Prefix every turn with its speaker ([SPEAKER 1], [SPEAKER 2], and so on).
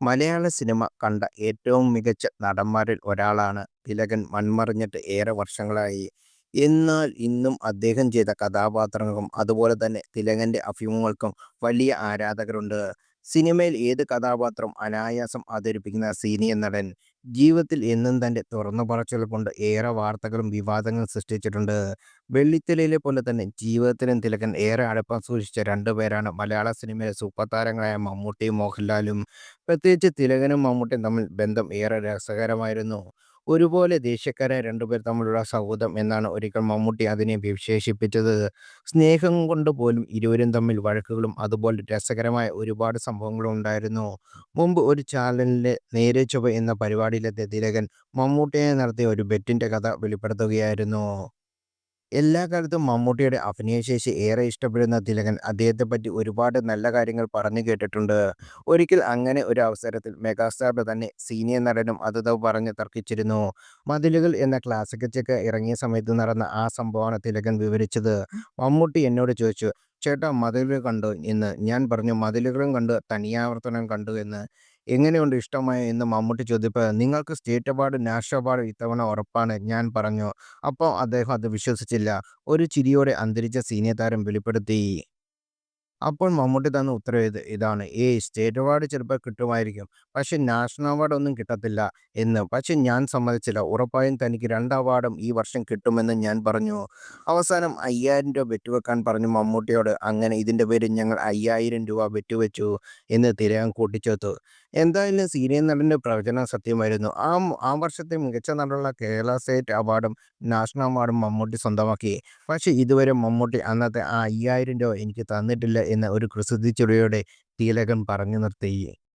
[SPEAKER 1] മലയാള cinema കണ്ട ഏറ്റവും മികച്ച നടന്മാരിൽ ഒരാളാണ് തിലകൻ. മൺമറിഞ്ഞിട്ട് ഏറെ വർഷങ്ങളായി. എന്നാൽ ഇന്നും അദ്ദേഹം ചെയ്ത കഥാപാത്രങ്ങൾക്കും അതുപോലെ തന്നെ തിലകന്റെ അഭിമുഖങ്ങൾക്കും വലിയ ആരാധകരുണ്ട്. സിനിമയിൽ ഏത് കഥാപാത്രം അനായാസം അവതരിപ്പിക്കുന്ന സീനിയർ നടൻ. ജീവിതത്തിൽ എന്നും തന്റെ തുറന്നു തുറന്നുപറച്ചിലുകൾ കൊണ്ട് ഏറെ വാർത്തകളും വിവാദങ്ങളും സൃഷ്ടിച്ചിട്ടുണ്ട്. വെള്ളിത്തിരയിലെ പോലെ തന്നെ ജീവിതത്തിലും തിലകൻ ഏറെ അടുപ്പം സൂക്ഷിച്ച രണ്ടുപേരാണ് മലയാള സിനിമയിലെ സൂപ്പർ താരങ്ങളായ മമ്മൂട്ടിയും മോഹൻലാലും. പ്രത്യേകിച്ച് തിലകനും മമ്മൂട്ടിയും തമ്മിൽ ബന്ധം ഏറെ രസകരമായിരുന്നു. ഒരുപോലെ ദേഷ്യക്കാരായ രണ്ടുപേർ തമ്മിലുള്ള സൗഹൃദം എന്നാണ് ഒരിക്കൽ മമ്മൂട്ടി അതിനെ വിശേഷിപ്പിച്ചത്. സ്നേഹം കൊണ്ട് പോലും ഇരുവരും തമ്മിൽ വഴക്കുകളും അതുപോലെ രസകരമായ ഒരുപാട് സംഭവങ്ങളും ഉണ്ടായിരുന്നു. മുമ്പ് ഒരു ചാനലിലെ നേരെ ചൊവ്വ എന്ന പരിപാടിയിലെത്തിയ തിലകൻ മമ്മൂട്ടിയെ നടത്തിയ ഒരു ബെറ്റിന്റെ കഥ വെളിപ്പെടുത്തുകയായിരുന്നു. എല്ലാക്കാലത്തും മമ്മൂട്ടിയുടെ അഭിനയശേഷി ഏറെ ഇഷ്ടപ്പെടുന്ന തിലകൻ അദ്ദേഹത്തെപ്പറ്റി ഒരുപാട് നല്ല കാര്യങ്ങൾ പറഞ്ഞു കേട്ടിട്ടുണ്ട്. ഒരിക്കൽ അങ്ങനെ ഒരു അവസരത്തിൽ മെഗാസ്റ്റാറുടെ തന്നെ സീനിയർ നടനും അത് പറഞ്ഞ് തർക്കിച്ചിരുന്നു. മതിലുകൾ എന്ന ക്ലാസിക് ചിത്രം ഇറങ്ങിയ സമയത്ത് നടന്ന ആ സംഭവമാണ് തിലകൻ വിവരിച്ചത്. മമ്മൂട്ടി എന്നോട് ചോദിച്ചു "ചേട്ടാ മതിലുകൾ കണ്ടു എന്ന്. ഞാൻ പറഞ്ഞു മതിലുകളും കണ്ടു തനിയാവർത്തനം കണ്ടു എന്ന്. എങ്ങനെയുണ്ട് ഇഷ്ടമായി എന്ന് മമ്മൂട്ടി ചോദിച്ചപ്പോൾ നിങ്ങൾക്ക് സ്റ്റേറ്റ് അവാർഡ് നാഷണൽ അവാർഡ് ഇത്തവണ ഉറപ്പാണ് ഞാൻ പറഞ്ഞു. അപ്പോൾ അദ്ദേഹം അത് വിശ്വസിച്ചില്ല. ഒരു ചിരിയോടെ അന്തരിച്ച സീനിയർ താരം വെളിപ്പെടുത്തി. അപ്പോൾ മമ്മൂട്ടി തന്ന ഉത്തരം ഇതാണ് "ഏയ് സ്റ്റേറ്റ് അവാർഡ് ചിലപ്പോൾ കിട്ടുമായിരിക്കും. പക്ഷെ നാഷണൽ അവാർഡ് ഒന്നും കിട്ടത്തില്ല" എന്ന്. പക്ഷെ ഞാൻ സമ്മതിച്ചില്ല. ഉറപ്പായും തനിക്ക് രണ്ട് അവാർഡും ഈ വർഷം കിട്ടുമെന്ന് ഞാൻ പറഞ്ഞു. അവസാനം അയ്യായിരം രൂപ വെക്കാൻ പറഞ്ഞു മമ്മൂട്ടിയോട്. അങ്ങനെ ഇതിന്റെ പേര് ഞങ്ങൾ അയ്യായിരം രൂപ വെച്ചു എന്ന് തിരയാൻ കൂട്ടിച്ചേർത്തു. എന്തായാലും സീനിയർ നടന്റെ പ്രവചനം സത്യമായിരുന്നു. ആ വർഷത്തെ മികച്ച നടനുള്ള കേരള സ്റ്റേറ്റ് അവാർഡും നാഷണൽ അവാർഡും മമ്മൂട്ടി സ്വന്തമാക്കി. പക്ഷേ ഇതുവരെ മമ്മൂട്ടി അന്നത്തെ ആ അയ്യായിരം രൂപ എനിക്ക് തന്നിട്ടില്ല എന്ന് ഒരു കുസൃതിച്ചിരിയോടെ തിലകൻ പറഞ്ഞു നിർത്തി.